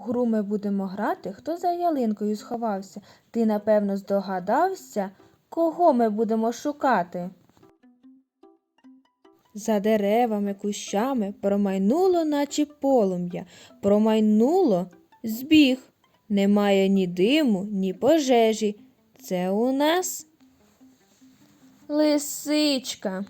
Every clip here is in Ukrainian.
гру ми будемо грати, хто за ялинкою сховався. Ти, напевно, здогадався, кого ми будемо шукати. За деревами, кущами промайнуло, наче полум'я, промайнуло, збіг. Немає ні диму, ні пожежі. Це у нас лисичка.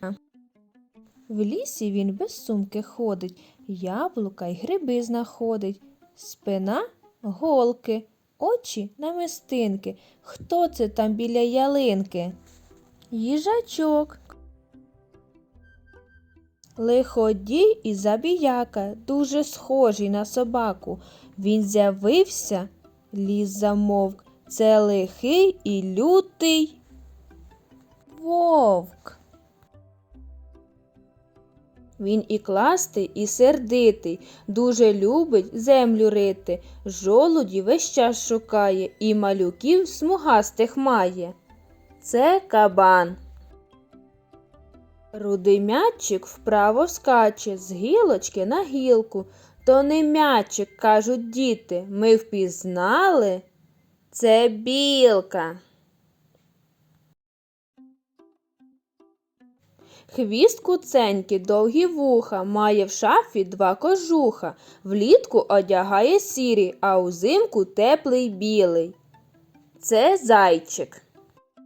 В лісі він без сумки ходить, яблука й гриби знаходить. Спина голки, очі намистинки. Хто це там біля ялинки? Їжачок. Лиходій і забіяка, дуже схожий на собаку. Він з'явився, ліс замовк. Це лихий і лютий вовк. Він і кластий, і сердитий, дуже любить землю рити, жолуді весь час шукає і малюків смугастих має. Це кабан. Рудий м'ячик вправо скаче з гілочки на гілку. То не м'ячик, кажуть діти, ми впізнали. Це білка. Хвіст куценький, довгі вуха, має в шафі два кожуха. Влітку одягає сірий, а узимку теплий білий. Це зайчик.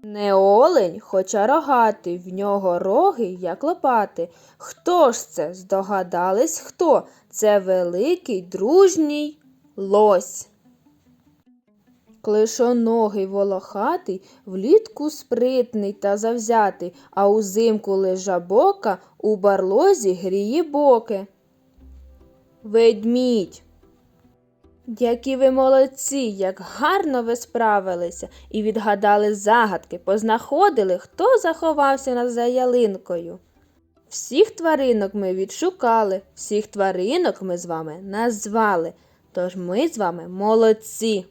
Не олень, хоча рогатий, в нього роги, як лопати. Хто ж це? Здогадались хто? Це великий дружній лось. Клишоногий волохатий, влітку спритний та завзятий, а узимку лежабока у барлозі гріє боки. Ведмідь. Які ви молодці, як гарно ви справилися і відгадали загадки, познаходили, хто заховався на за ялинкою. Всіх тваринок ми відшукали, всіх тваринок ми з вами назвали, тож ми з вами молодці.